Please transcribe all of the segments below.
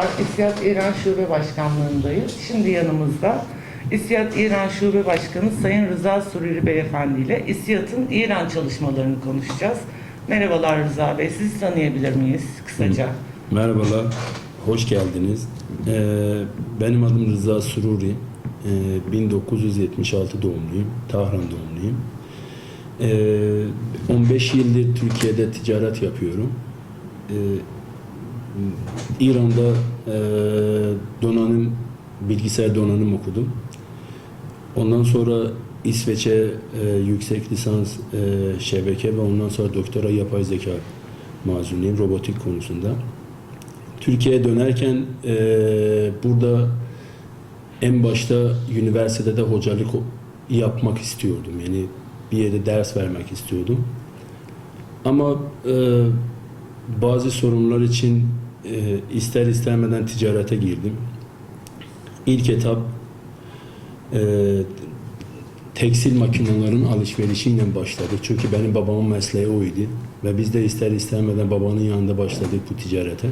Merhabalar, İSİAD İran Şube Başkanlığındayız. Şimdi yanımızda İSİAD İran Şube Başkanı Sayın Rıza Sururi Beyefendi ile İSİAD'ın İran çalışmalarını konuşacağız. Merhabalar Rıza Bey, sizi tanıyabilir miyiz kısaca? Merhabalar, hoş geldiniz. Ee, benim adım Rıza Sururi. Ee, 1976 doğumluyum, Tahran doğumluyum. Ee, 15 yıldır Türkiye'de ticaret yapıyorum. Ee, İran'da e, donanım, bilgisayar donanım okudum. Ondan sonra İsveç'e e, yüksek lisans e, şebeke ve ondan sonra doktora yapay zeka mazunuyum robotik konusunda. Türkiye'ye dönerken e, burada en başta üniversitede hocalık yapmak istiyordum. Yani bir yerde ders vermek istiyordum. Ama e, bazı sorunlar için e, ister istemeden ticarete girdim. İlk etap e, tekstil makinelerin alışverişiyle başladı. Çünkü benim babamın mesleği oydu. Ve biz de ister istemeden babanın yanında başladık bu ticarete.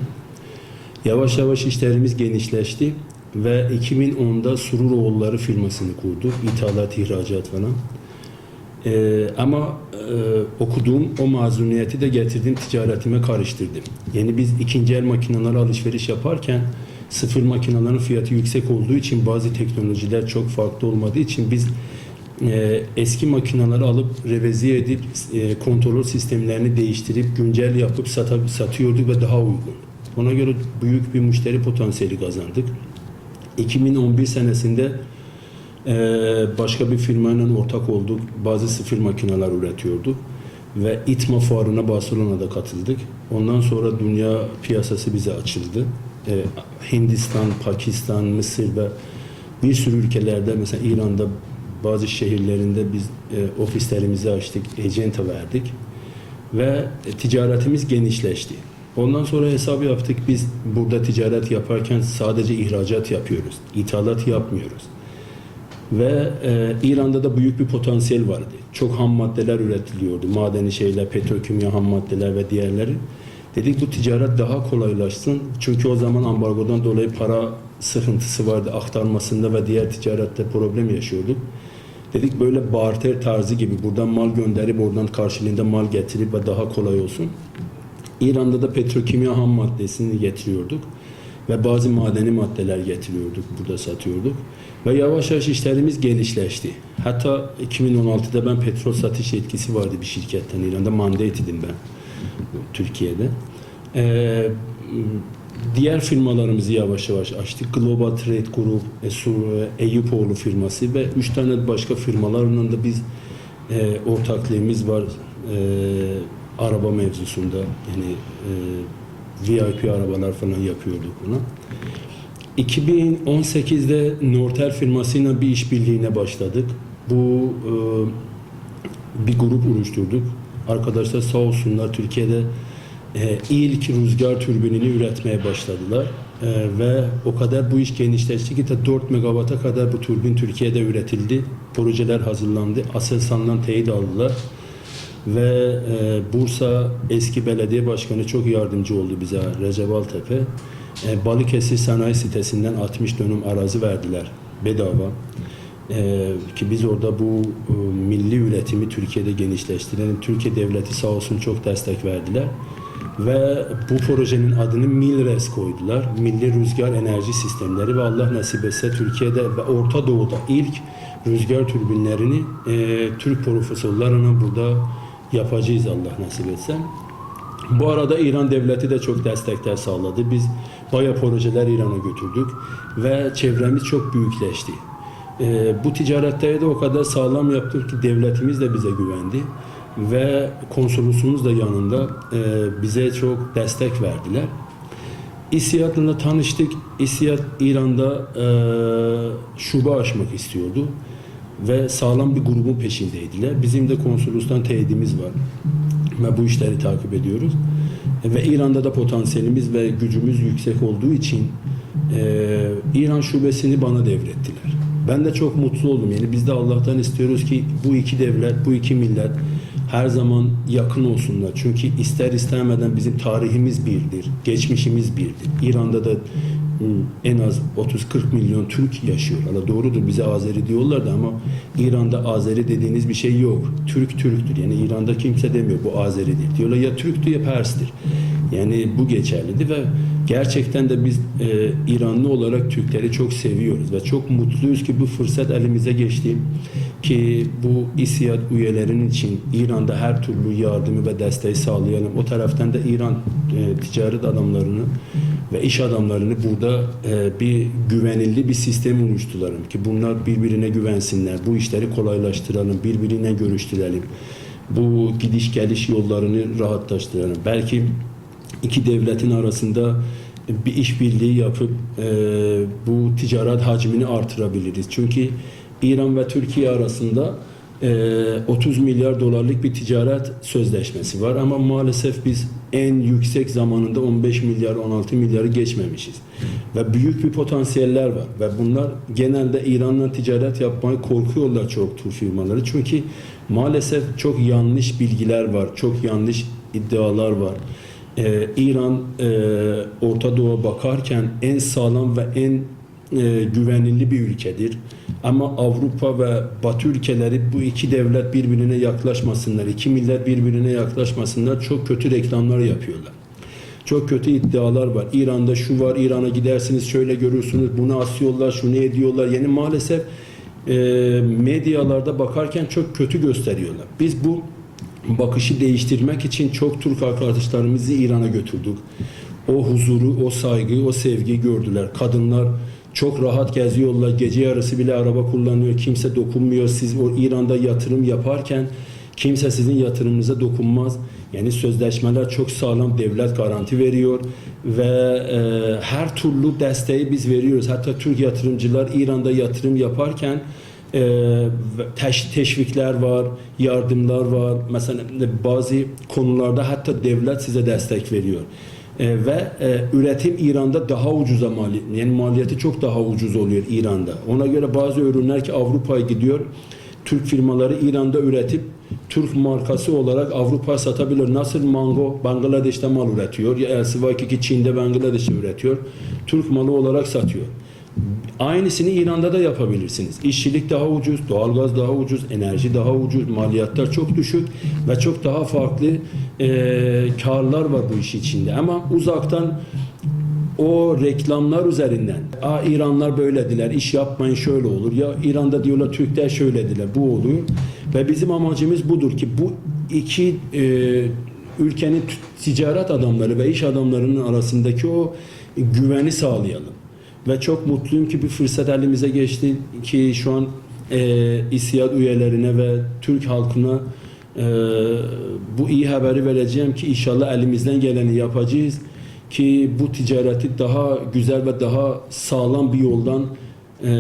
Yavaş yavaş işlerimiz genişleşti ve 2010'da Sururoğulları firmasını kurduk. İthalat, ihracat falan. Ee, ama e, okuduğum o mazuniyeti de getirdim ticaretime karıştırdım. Yani biz ikinci el makineler alışveriş yaparken sıfır makinelerin fiyatı yüksek olduğu için bazı teknolojiler çok farklı olmadığı için biz e, eski makineleri alıp revize edip e, kontrol sistemlerini değiştirip güncel yapıp sata- satıyorduk ve daha uygun. Ona göre büyük bir müşteri potansiyeli kazandık. 2011 senesinde başka bir firmayla ortak olduk. Bazı sıfır makineler üretiyorduk. Ve İTMA fuarına Barcelona'da katıldık. Ondan sonra dünya piyasası bize açıldı. Ee, Hindistan, Pakistan, Mısır ve bir sürü ülkelerde mesela İran'da bazı şehirlerinde biz e, ofislerimizi açtık, ecenta verdik ve ticaretimiz genişleşti. Ondan sonra hesap yaptık biz burada ticaret yaparken sadece ihracat yapıyoruz, ithalat yapmıyoruz. Ve e, İran'da da büyük bir potansiyel vardı. Çok ham maddeler üretiliyordu. Madeni şeyler, petrokimya ham maddeler ve diğerleri. Dedik bu ticaret daha kolaylaşsın. Çünkü o zaman ambargodan dolayı para sıkıntısı vardı aktarmasında ve diğer ticarette problem yaşıyorduk. Dedik böyle barter tarzı gibi buradan mal gönderip oradan karşılığında mal getirip ve daha kolay olsun. İran'da da petrokimya ham maddesini getiriyorduk ve bazı madeni maddeler getiriyorduk, burada satıyorduk. Ve yavaş yavaş işlerimiz genişleşti. Hatta 2016'da ben petrol satış yetkisi vardı bir şirketten İran'da mandateydim ben Türkiye'de. Ee, diğer firmalarımızı yavaş yavaş açtık. Global Trade Group, Esur, Eyüpoğlu firması ve üç tane başka firmalarla da biz e, ortaklığımız var. E, araba mevzusunda yani e, VIP arabalar falan yapıyorduk buna. 2018'de Nortel firmasıyla bir işbirliğine başladık. Bu e, bir grup oluşturduk. Arkadaşlar sağ olsunlar Türkiye'de e, ilk rüzgar türbinini üretmeye başladılar. E, ve o kadar bu iş genişleşti ki ta 4 megawata kadar bu türbin Türkiye'de üretildi. Projeler hazırlandı. Aselsan'dan teyit aldılar. Ve e, Bursa eski belediye başkanı çok yardımcı oldu bize Recep Altepe. E, Balıkesir Sanayi Sitesi'nden 60 dönüm arazi verdiler bedava. E, ki biz orada bu e, milli üretimi Türkiye'de genişleştirelim. Türkiye devleti sağ olsun çok destek verdiler. Ve bu projenin adını MILRES koydular. Milli Rüzgar Enerji Sistemleri ve Allah nasip etse Türkiye'de ve Orta Doğu'da ilk rüzgar türbinlerini e, Türk profesörlerine burada yapacağız Allah nasip etse. Bu arada İran devleti de çok destekler sağladı. Biz baya projeler İran'a götürdük ve çevremiz çok büyükleşti. Ee, bu ticarette de o kadar sağlam yaptık ki devletimiz de bize güvendi ve konsolosumuz da yanında e, bize çok destek verdiler. İSİAD'la tanıştık. İSİAD İran'da e, şube açmak istiyordu ve sağlam bir grubun peşindeydiler. Bizim de konsolostan teyidimiz var ve bu işleri takip ediyoruz. Ve İran'da da potansiyelimiz ve gücümüz yüksek olduğu için e, İran şubesini bana devrettiler. Ben de çok mutlu oldum. Yani biz de Allah'tan istiyoruz ki bu iki devlet, bu iki millet her zaman yakın olsunlar. Çünkü ister istemeden bizim tarihimiz birdir, geçmişimiz birdir. İran'da da en az 30-40 milyon Türk yaşıyor. Hala doğrudur bize Azeri diyorlar da ama İran'da Azeri dediğiniz bir şey yok. Türk Türktür. Yani İran'da kimse demiyor bu Azeridir. Diyorlar ya Türktür ya Pers'tir. Yani bu geçerlidir ve gerçekten de biz e, İranlı olarak Türkleri çok seviyoruz ve çok mutluyuz ki bu fırsat elimize geçti ki bu İSİAD üyelerinin için İran'da her türlü yardımı ve desteği sağlayalım. O taraftan da İran e, ticaret adamlarını ve iş adamlarını burada e, bir güvenildi bir sistem oluşturalım ki bunlar birbirine güvensinler. Bu işleri kolaylaştıralım, birbirine görüştürelim. Bu gidiş geliş yollarını rahatlaştıralım. Belki iki devletin arasında bir işbirliği yapıp e, bu ticaret hacmini artırabiliriz. Çünkü İran ve Türkiye arasında e, 30 milyar dolarlık bir ticaret sözleşmesi var ama maalesef biz en yüksek zamanında 15 milyar 16 milyarı geçmemişiz. Ve büyük bir potansiyeller var ve bunlar genelde İran'la ticaret yapmaya korkuyorlar çok tur firmaları. Çünkü maalesef çok yanlış bilgiler var, çok yanlış iddialar var. Ee, İran e, Orta Doğu'ya bakarken en sağlam ve en e, güvenilir bir ülkedir. Ama Avrupa ve Batı ülkeleri bu iki devlet birbirine yaklaşmasınlar, iki millet birbirine yaklaşmasınlar çok kötü reklamlar yapıyorlar. Çok kötü iddialar var. İran'da şu var, İran'a gidersiniz şöyle görürsünüz, bunu asıyorlar, şunu ediyorlar. Yani maalesef e, medyalarda bakarken çok kötü gösteriyorlar. Biz bu bakışı değiştirmek için çok Türk arkadaşlarımızı İran'a götürdük. O huzuru, o saygıyı, o sevgiyi gördüler. Kadınlar çok rahat geziyorlar. Gece yarısı bile araba kullanıyor. Kimse dokunmuyor. Siz o İran'da yatırım yaparken kimse sizin yatırımınıza dokunmaz. Yani sözleşmeler çok sağlam. Devlet garanti veriyor ve e, her türlü desteği biz veriyoruz. Hatta Türk yatırımcılar İran'da yatırım yaparken teş- teşvikler var, yardımlar var. Mesela bazı konularda hatta devlet size destek veriyor. E, ve e, üretim İran'da daha ucuza mali, yani maliyeti çok daha ucuz oluyor İran'da. Ona göre bazı ürünler ki Avrupa'ya gidiyor. Türk firmaları İran'da üretip Türk markası olarak Avrupa satabilir. Nasıl Mango Bangladeş'te mal üretiyor ya Elsivaki ki Çin'de Bangladeş'te üretiyor. Türk malı olarak satıyor. Aynısını İran'da da yapabilirsiniz. İşçilik daha ucuz, doğalgaz daha ucuz, enerji daha ucuz, maliyetler çok düşük ve çok daha farklı e, karlar var bu iş içinde. Ama uzaktan o reklamlar üzerinden Aa, İranlar böylediler, iş yapmayın şöyle olur. Ya İran'da diyorlar Türkler şöylediler, bu oluyor. Ve bizim amacımız budur ki bu iki e, ülkenin ticaret adamları ve iş adamlarının arasındaki o güveni sağlayalım. Ve çok mutluyum ki bir fırsat elimize geçti ki şu an e, İSİAD üyelerine ve Türk halkına e, bu iyi haberi vereceğim ki inşallah elimizden geleni yapacağız ki bu ticareti daha güzel ve daha sağlam bir yoldan e,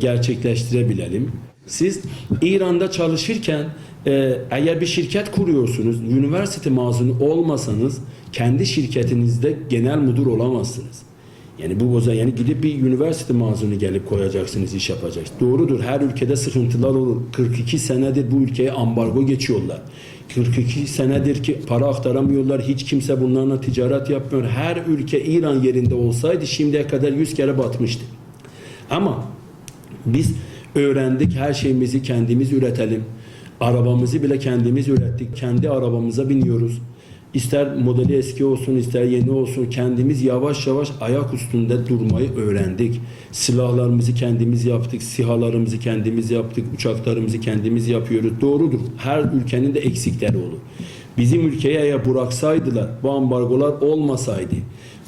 gerçekleştirebilelim. Siz İran'da çalışırken e, eğer bir şirket kuruyorsunuz, üniversite mezunu olmasanız kendi şirketinizde genel müdür olamazsınız. Yani bu boza yani gidip bir üniversite mezunu gelip koyacaksınız, iş yapacaksınız. Doğrudur her ülkede sıkıntılar olur. 42 senedir bu ülkeye ambargo geçiyorlar. 42 senedir ki para aktaramıyorlar. Hiç kimse bunlarla ticaret yapmıyor. Her ülke İran yerinde olsaydı şimdiye kadar 100 kere batmıştı. Ama biz öğrendik her şeyimizi kendimiz üretelim. Arabamızı bile kendimiz ürettik. Kendi arabamıza biniyoruz. İster modeli eski olsun ister yeni olsun kendimiz yavaş yavaş ayak üstünde durmayı öğrendik. Silahlarımızı kendimiz yaptık, sihalarımızı kendimiz yaptık, uçaklarımızı kendimiz yapıyoruz. Doğrudur. Her ülkenin de eksikleri olur. Bizim ülkeye eğer bıraksaydılar, bu ambargolar olmasaydı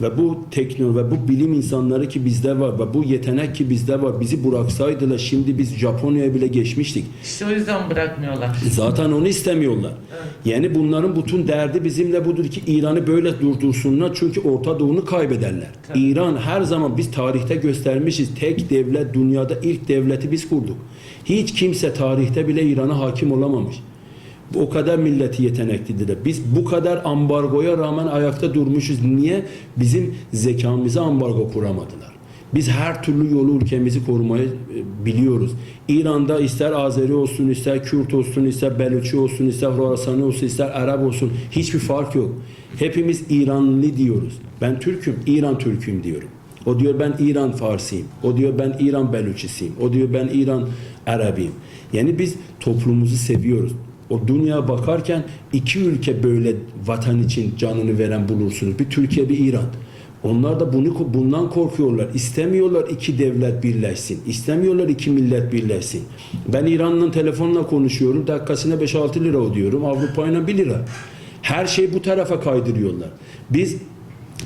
ve bu teknoloji ve bu bilim insanları ki bizde var ve bu yetenek ki bizde var bizi bıraksaydılar şimdi biz Japonya'ya bile geçmiştik. İşte o yüzden bırakmıyorlar. Zaten onu istemiyorlar. Yani bunların bütün derdi bizimle budur ki İran'ı böyle durdursunlar çünkü Orta Doğu'nu kaybederler. Tabii. İran her zaman biz tarihte göstermişiz tek devlet dünyada ilk devleti biz kurduk. Hiç kimse tarihte bile İran'a hakim olamamış. O kadar milleti yeteneklidir. Biz bu kadar ambargoya rağmen ayakta durmuşuz. Niye? Bizim zekamıza ambargo kuramadılar. Biz her türlü yolu ülkemizi korumayı e, biliyoruz. İran'da ister Azeri olsun, ister Kürt olsun, ister Beluçi olsun, ister Horasani olsun, ister Arap olsun hiçbir fark yok. Hepimiz İranlı diyoruz. Ben Türk'üm, İran Türk'üm diyorum. O diyor ben İran Farsiyim. O diyor ben İran Beluçisiyim. O diyor ben İran Arabiyim. Yani biz toplumumuzu seviyoruz. O dünya bakarken iki ülke böyle vatan için canını veren bulursunuz. Bir Türkiye bir İran. Onlar da bunu bundan korkuyorlar. İstemiyorlar iki devlet birleşsin. İstemiyorlar iki millet birleşsin. Ben İran'la telefonla konuşuyorum. Dakikasına 5-6 lira ödüyorum. Avrupa'yla 1 lira. Her şey bu tarafa kaydırıyorlar. Biz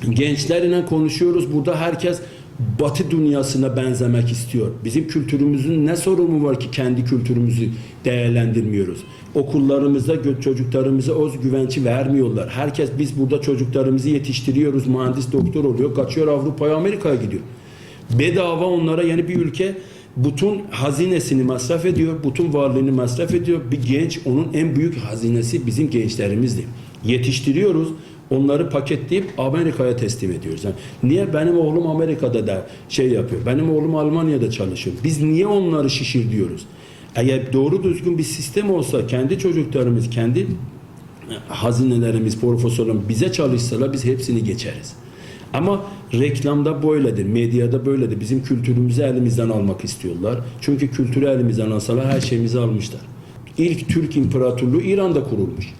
gençlerle konuşuyoruz. Burada herkes Batı dünyasına benzemek istiyor. Bizim kültürümüzün ne sorunu var ki kendi kültürümüzü değerlendirmiyoruz. Okullarımızda gö- çocuklarımıza öz güvenci vermiyorlar. Herkes biz burada çocuklarımızı yetiştiriyoruz. Mühendis doktor oluyor. Kaçıyor Avrupa'ya Amerika'ya gidiyor. Bedava onlara yeni bir ülke bütün hazinesini masraf ediyor, bütün varlığını masraf ediyor. Bir genç onun en büyük hazinesi bizim gençlerimizdi. Yetiştiriyoruz, onları paketleyip Amerika'ya teslim ediyoruz. Yani niye benim oğlum Amerika'da da şey yapıyor, benim oğlum Almanya'da çalışıyor. Biz niye onları şişir diyoruz? Eğer doğru düzgün bir sistem olsa kendi çocuklarımız, kendi hazinelerimiz, profesörler bize çalışsalar biz hepsini geçeriz. Ama reklamda böyledir, medyada böyledir. Bizim kültürümüzü elimizden almak istiyorlar. Çünkü kültürü elimizden alsalar her şeyimizi almışlar. İlk Türk İmparatorluğu İran'da kurulmuş.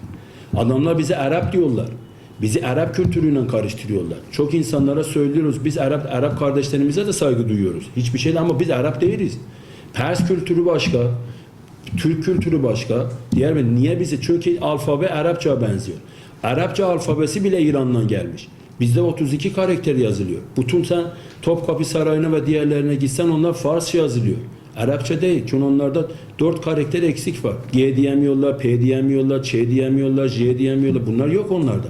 Adamlar bize Arap diyorlar. Bizi Arap kültürüyle karıştırıyorlar. Çok insanlara söylüyoruz. Biz Arap Arap kardeşlerimize de saygı duyuyoruz. Hiçbir şey ama biz Arap değiliz. Pers kültürü başka, Türk kültürü başka. Diğer bir niye bizi? Çünkü alfabe Arapça benziyor. Arapça alfabesi bile İran'dan gelmiş. Bizde 32 karakter yazılıyor. Bütün sen Topkapı Sarayı'na ve diğerlerine gitsen onlar Farsça yazılıyor. Arapça değil. Çünkü onlarda 4 karakter eksik var. G diyemiyorlar, P diyemiyorlar, Ç diyemiyorlar, J diyemiyorlar. Bunlar yok onlarda.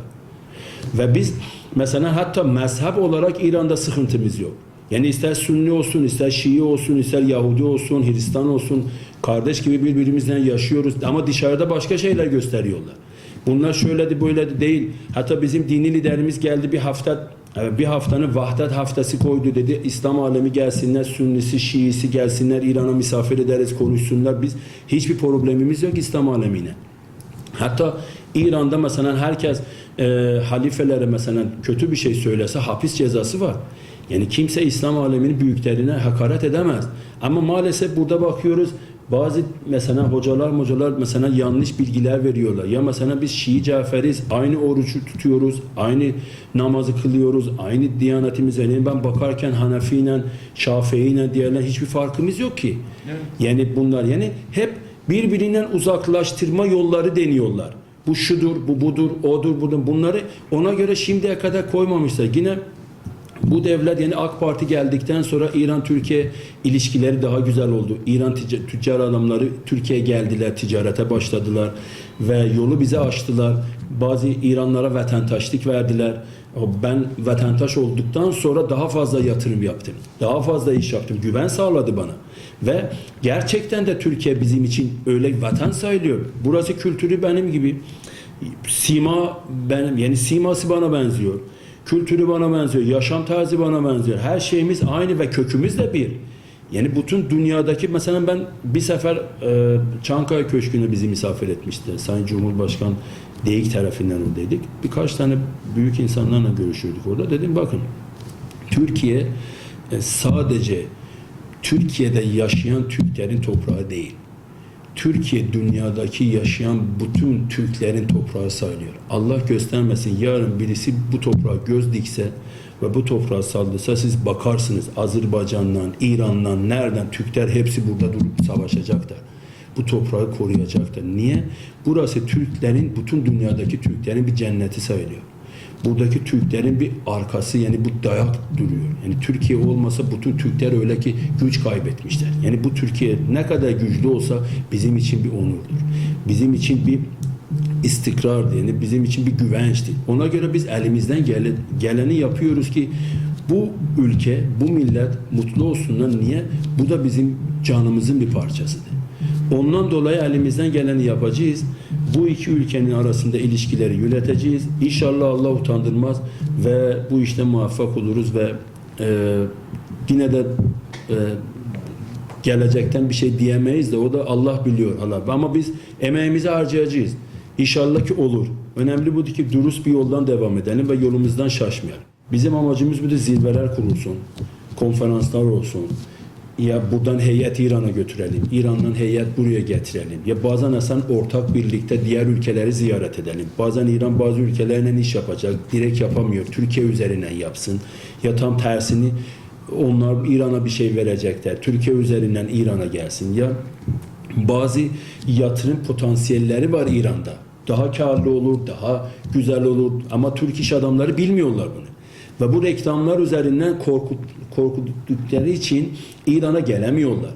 Ve biz mesela hatta mezhep olarak İran'da sıkıntımız yok. Yani ister Sünni olsun, ister Şii olsun, ister Yahudi olsun, Hristiyan olsun kardeş gibi birbirimizle yaşıyoruz ama dışarıda başka şeyler gösteriyorlar. Bunlar şöyledi böyledi değil. Hatta bizim dini liderimiz geldi bir hafta bir haftanın vahdet haftası koydu dedi. İslam alemi gelsinler, Sünnisi, Şiisi gelsinler, İran'a misafir ederiz, konuşsunlar. Biz hiçbir problemimiz yok İslam alemine. Hatta İran'da mesela herkes e, halifelere mesela kötü bir şey söylese hapis cezası var. Yani kimse İslam aleminin büyüklerine hakaret edemez. Ama maalesef burada bakıyoruz bazı mesela hocalar hocalar mesela yanlış bilgiler veriyorlar. Ya mesela biz Şii Caferiz, aynı orucu tutuyoruz, aynı namazı kılıyoruz, aynı diyanetimize. Yani ben bakarken Hanefi'yle, Şafii'yle diğerler hiçbir farkımız yok ki. Evet. Yani bunlar yani hep birbirinden uzaklaştırma yolları deniyorlar. Bu şudur, bu budur, odur, budur. Bunları ona göre şimdiye kadar koymamışlar. Yine bu devlet yani AK Parti geldikten sonra İran-Türkiye ilişkileri daha güzel oldu. İran tic- tüccar adamları Türkiye'ye geldiler, ticarete başladılar ve yolu bize açtılar. Bazı İranlara vatandaşlık verdiler. Ben vatandaş olduktan sonra daha fazla yatırım yaptım. Daha fazla iş yaptım. Güven sağladı bana. Ve gerçekten de Türkiye bizim için öyle vatan sayılıyor. Burası kültürü benim gibi. Sima benim yani siması bana benziyor. Kültürü bana benziyor, yaşam tarzı bana benziyor. Her şeyimiz aynı ve kökümüz de bir. Yani bütün dünyadaki mesela ben bir sefer e, Çankaya Köşkü'ne bizi misafir etmişti. Sayın Cumhurbaşkan Deyik tarafından dedik. Birkaç tane büyük insanlarla görüşüyorduk orada. Dedim bakın Türkiye e, sadece Türkiye'de yaşayan Türklerin toprağı değil. Türkiye dünyadaki yaşayan bütün Türklerin toprağı sayılıyor. Allah göstermesin yarın birisi bu toprağa göz dikse ve bu toprağa saldırsa siz bakarsınız Azerbaycan'dan, İran'dan, nereden Türkler hepsi burada durup savaşacaklar. Bu toprağı koruyacaklar. Niye? Burası Türklerin, bütün dünyadaki Türklerin bir cenneti sayılıyor. Buradaki Türklerin bir arkası yani bu dayak duruyor. Yani Türkiye olmasa bütün Türkler öyle ki güç kaybetmişler. Yani bu Türkiye ne kadar güçlü olsa bizim için bir onurdur. Bizim için bir istikrardır. Yani bizim için bir güvençtir. Ona göre biz elimizden gele- geleni yapıyoruz ki bu ülke, bu millet mutlu olsunlar. Niye? Bu da bizim canımızın bir parçasıdır. Ondan dolayı elimizden geleni yapacağız. Bu iki ülkenin arasında ilişkileri yöneteceğiz. İnşallah Allah utandırmaz ve bu işte muvaffak oluruz ve e, yine de e, gelecekten bir şey diyemeyiz de o da Allah biliyor Allah. Ama biz emeğimizi harcayacağız. İnşallah ki olur. Önemli budur ki dürüst bir yoldan devam edelim ve yolumuzdan şaşmayalım. Bizim amacımız burada zirveler kurulsun, konferanslar olsun. Ya buradan heyet İran'a götürelim, İran'dan heyet buraya getirelim. Ya bazen aslında ortak birlikte diğer ülkeleri ziyaret edelim. Bazen İran bazı ülkelerle iş yapacak, direkt yapamıyor. Türkiye üzerinden yapsın. Ya tam tersini onlar İran'a bir şey verecekler. Türkiye üzerinden İran'a gelsin. Ya bazı yatırım potansiyelleri var İran'da. Daha karlı olur, daha güzel olur ama Türk iş adamları bilmiyorlar bunu. Ve bu reklamlar üzerinden korkut, korkuttukları için İran'a gelemiyorlar.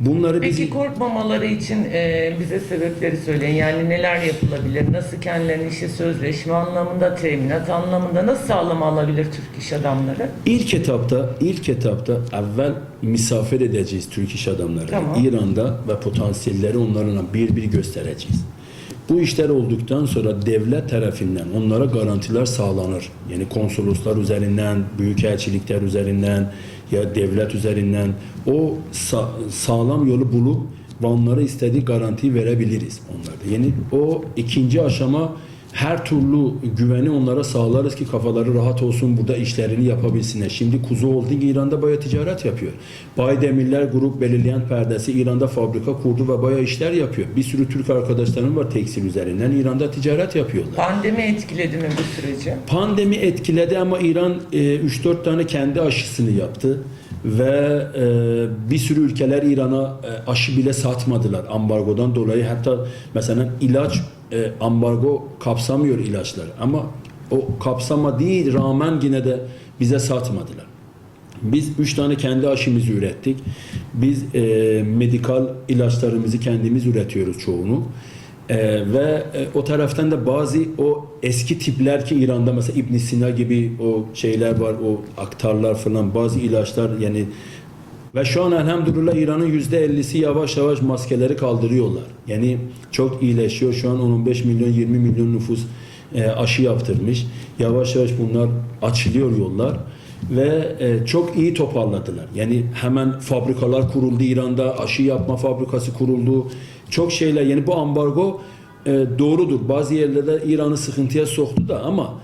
Bunları Peki bizi... korkmamaları için e, bize sebepleri söyleyin. Yani neler yapılabilir? Nasıl kendilerini işe sözleşme anlamında, teminat anlamında nasıl sağlama alabilir Türk iş adamları? İlk etapta, ilk etapta evvel misafir edeceğiz Türk iş adamları. Tamam. İran'da ve potansiyelleri onlarla bir bir göstereceğiz. Bu işler olduktan sonra devlet tarafından onlara garantiler sağlanır. Yani konsoloslar üzerinden, büyükelçilikler üzerinden ya devlet üzerinden o sa- sağlam yolu bulup ve onlara istediği garantiyi verebiliriz onlarda. Yani o ikinci aşama her türlü güveni onlara sağlarız ki kafaları rahat olsun burada işlerini yapabilsinler. Şimdi Kuzu Holding İran'da bayağı ticaret yapıyor. Baydemirler Grup belirleyen perdesi İran'da fabrika kurdu ve bayağı işler yapıyor. Bir sürü Türk arkadaşlarım var tekstil üzerinden İran'da ticaret yapıyorlar. Pandemi etkiledi mi bu süreci? Pandemi etkiledi ama İran e, 3-4 tane kendi aşısını yaptı ve e, bir sürü ülkeler İran'a e, aşı bile satmadılar ambargodan dolayı. Hatta mesela ilaç e, ambargo kapsamıyor ilaçlar ama o kapsama değil rağmen yine de bize satmadılar. Biz üç tane kendi aşımızı ürettik. Biz e, medikal ilaçlarımızı kendimiz üretiyoruz çoğunu. E, ve e, o taraftan da bazı o eski tipler ki İran'da mesela İbn Sina gibi o şeyler var, o aktarlar falan bazı ilaçlar yani ve şu an elhamdülillah İran'ın yüzde 50'si yavaş yavaş maskeleri kaldırıyorlar. Yani çok iyileşiyor. Şu an 15 milyon 20 milyon nüfus e, aşı yaptırmış. Yavaş yavaş bunlar açılıyor yollar ve e, çok iyi toparladılar. Yani hemen fabrikalar kuruldu İran'da, aşı yapma fabrikası kuruldu. Çok şeyler yani bu ambargo e, doğrudur. Bazı yerlerde İran'ı sıkıntıya soktu da ama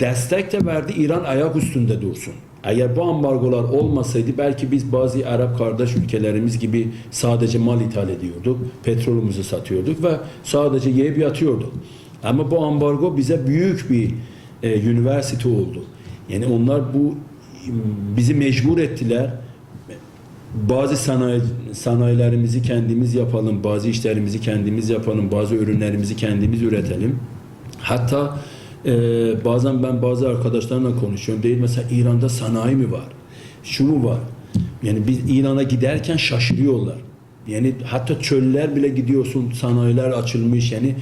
destek de verdi İran ayak üstünde dursun. Eğer bu ambargolar olmasaydı belki biz bazı Arap kardeş ülkelerimiz gibi sadece mal ithal ediyorduk, petrolümüzü satıyorduk ve sadece yiyip yatıyorduk. Ama bu ambargo bize büyük bir e, üniversite oldu. Yani onlar bu bizi mecbur ettiler. Bazı sanayi, sanayilerimizi kendimiz yapalım, bazı işlerimizi kendimiz yapalım, bazı ürünlerimizi kendimiz üretelim. Hatta e, bazen ben bazı arkadaşlarla konuşuyorum. Değil mesela İran'da sanayi mi var? Şu mu var? Yani biz İran'a giderken şaşırıyorlar. Yani hatta çöller bile gidiyorsun, sanayiler açılmış. Yani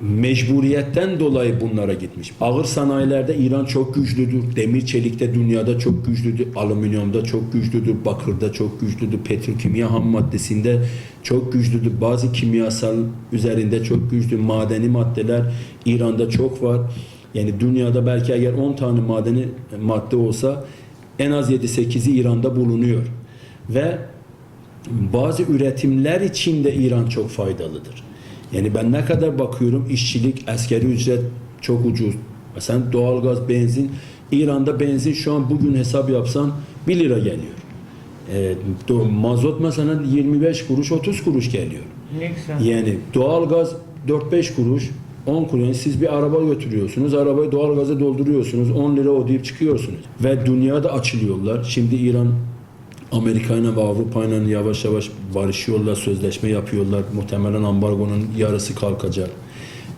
mecburiyetten dolayı bunlara gitmiş. Ağır sanayilerde İran çok güçlüdür. Demir çelikte dünyada çok güçlüdür. Alüminyumda çok güçlüdür. Bakırda çok güçlüdür. Petrokimya ham maddesinde çok güçlüdür. Bazı kimyasal üzerinde çok güçlü. Madeni maddeler İran'da çok var. Yani dünyada belki eğer 10 tane madeni madde olsa en az 7-8'i İran'da bulunuyor. Ve bazı üretimler için de İran çok faydalıdır. Yani ben ne kadar bakıyorum işçilik, askeri ücret çok ucuz. Mesela doğalgaz, benzin. İran'da benzin şu an bugün hesap yapsan 1 lira geliyor. E, mazot mesela 25 kuruş 30 kuruş geliyor. Ne güzel. Yani doğalgaz 4-5 kuruş 10 kuruş. Yani siz bir araba götürüyorsunuz. Arabayı doğalgaza dolduruyorsunuz. 10 lira ödeyip çıkıyorsunuz. Ve dünyada açılıyorlar. Şimdi İran Amerika ve Avrupa yavaş yavaş barışıyorlar, sözleşme yapıyorlar. Muhtemelen ambargonun yarısı kalkacak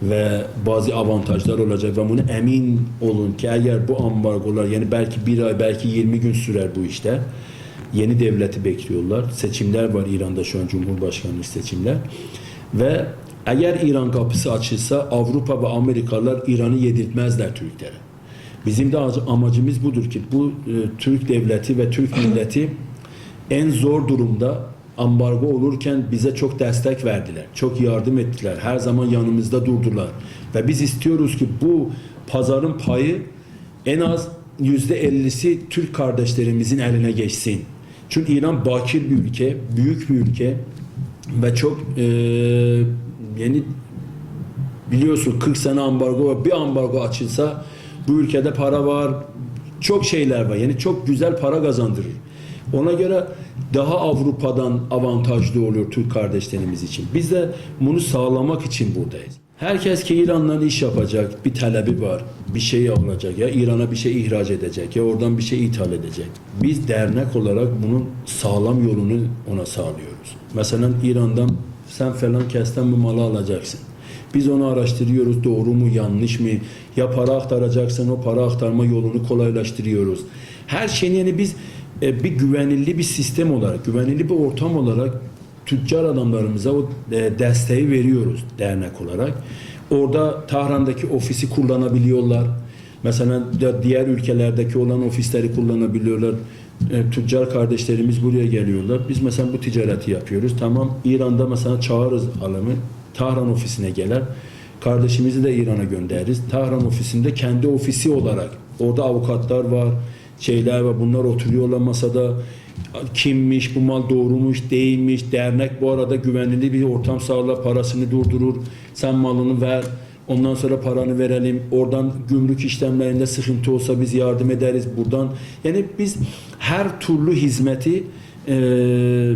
ve bazı avantajlar olacak ve bunu emin olun ki eğer bu ambargolar yani belki bir ay belki 20 gün sürer bu işler. Yeni devleti bekliyorlar. Seçimler var İran'da şu an Cumhurbaşkanlığı seçimler. Ve eğer İran kapısı açılsa Avrupa ve Amerikalılar İran'ı yedirtmezler Türklere. Bizim de amacımız budur ki bu e, Türk devleti ve Türk milleti en zor durumda ambargo olurken bize çok destek verdiler. Çok yardım ettiler. Her zaman yanımızda durdular. Ve biz istiyoruz ki bu pazarın payı en az %50'si Türk kardeşlerimizin eline geçsin. Çünkü İran bakir bir ülke, büyük bir ülke ve çok e, yeni biliyorsun 40 sene ambargo var. Bir ambargo açılsa bu ülkede para var, çok şeyler var. Yani çok güzel para kazandırır. Ona göre daha Avrupa'dan avantajlı oluyor Türk kardeşlerimiz için. Biz de bunu sağlamak için buradayız. Herkes ki İran'dan iş yapacak, bir talebi var, bir şey alacak ya İran'a bir şey ihraç edecek ya oradan bir şey ithal edecek. Biz dernek olarak bunun sağlam yolunu ona sağlıyoruz. Mesela İran'dan sen falan kesten bir malı alacaksın. Biz onu araştırıyoruz. Doğru mu, yanlış mı? Ya para aktaracaksan o para aktarma yolunu kolaylaştırıyoruz. Her şeyin yani biz e, bir güvenilli bir sistem olarak, güvenilli bir ortam olarak tüccar adamlarımıza o e, desteği veriyoruz dernek olarak. Orada Tahran'daki ofisi kullanabiliyorlar. Mesela diğer ülkelerdeki olan ofisleri kullanabiliyorlar. E, tüccar kardeşlerimiz buraya geliyorlar. Biz mesela bu ticareti yapıyoruz. Tamam İran'da mesela çağırırız alımı. Tahran ofisine gelir. Kardeşimizi de İran'a göndeririz. Tahran ofisinde kendi ofisi olarak orada avukatlar var, şeyler var. Bunlar oturuyorlar masada. Kimmiş, bu mal doğrumuş, değilmiş. Dernek bu arada güvenli bir ortam sağlar, parasını durdurur. Sen malını ver. Ondan sonra paranı verelim. Oradan gümrük işlemlerinde sıkıntı olsa biz yardım ederiz. Buradan yani biz her türlü hizmeti eee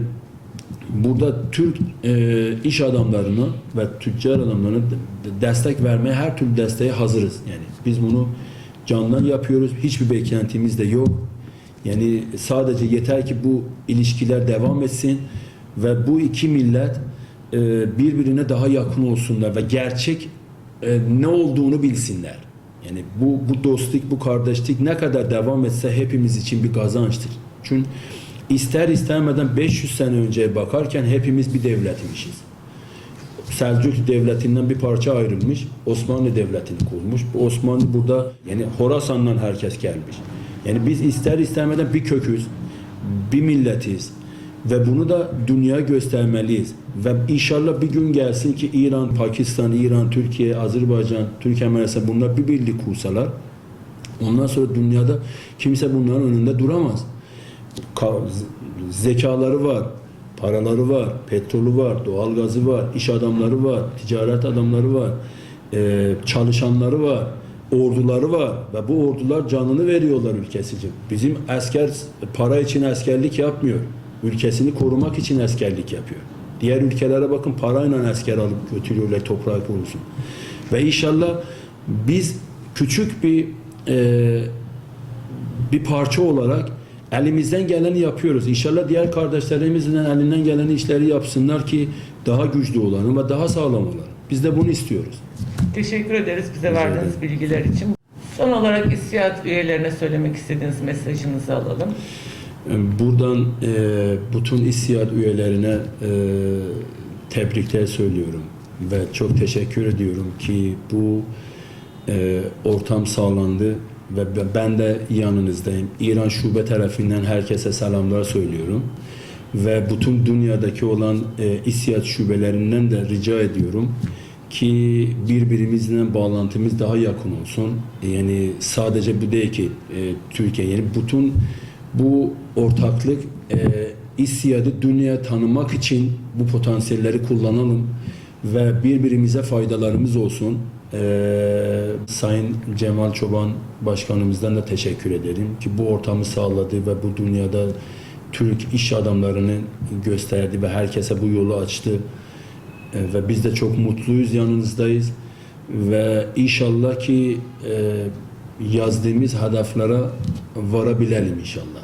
burada Türk e, iş adamlarına ve tüccar adamlarına de- destek vermeye her türlü desteğe hazırız. Yani biz bunu candan yapıyoruz. Hiçbir beklentimiz de yok. Yani sadece yeter ki bu ilişkiler devam etsin ve bu iki millet e, birbirine daha yakın olsunlar ve gerçek e, ne olduğunu bilsinler. Yani bu bu dostluk, bu kardeşlik ne kadar devam etse hepimiz için bir kazançtır. Çünkü ister istemeden 500 sene önceye bakarken hepimiz bir devletmişiz. Selçuk devletinden bir parça ayrılmış, Osmanlı devletini kurmuş. Bu Osmanlı burada yani Horasan'dan herkes gelmiş. Yani biz ister istemeden bir köküz, bir milletiz ve bunu da dünya göstermeliyiz. Ve inşallah bir gün gelsin ki İran, Pakistan, İran, Türkiye, Azerbaycan, Türkiye mesela bunlar bir birlik kursalar. Ondan sonra dünyada kimse bunların önünde duramaz. Zekaları var, paraları var, petrolü var, doğalgazı var, iş adamları var, ticaret adamları var, e, çalışanları var, orduları var ve bu ordular canını veriyorlar ülkesi için. Bizim asker para için askerlik yapmıyor. Ülkesini korumak için askerlik yapıyor. Diğer ülkelere bakın parayla asker alıp götürüyorlar toprak korusun. Ve inşallah biz küçük bir e, bir parça olarak elimizden geleni yapıyoruz. İnşallah diğer kardeşlerimizin elinden gelen işleri yapsınlar ki daha güçlü olalım ve daha sağlam olalım. Biz de bunu istiyoruz. Teşekkür ederiz bize Rica verdiğiniz ederim. bilgiler için. Son olarak İSİAD üyelerine söylemek istediğiniz mesajınızı alalım. Buradan e, bütün İSİAD üyelerine e, tebrikler söylüyorum ve çok teşekkür ediyorum ki bu e, ortam sağlandı ve be- ben de yanınızdayım. İran şube tarafından herkese selamlar söylüyorum ve bütün dünyadaki olan e, İSİAD şubelerinden de rica ediyorum ki birbirimizle bağlantımız daha yakın olsun. Yani sadece bu değil ki e, Türkiye yani bütün bu ortaklık e, İSİAD'ı dünya tanımak için bu potansiyelleri kullanalım ve birbirimize faydalarımız olsun. E, Sayın Cemal Çoban Başkanımızdan da teşekkür ederim ki bu ortamı sağladı ve bu dünyada Türk iş adamlarını gösterdi ve herkese bu yolu açtı. E, ve biz de çok mutluyuz yanınızdayız ve inşallah ki e, yazdığımız hedeflere varabilelim inşallah.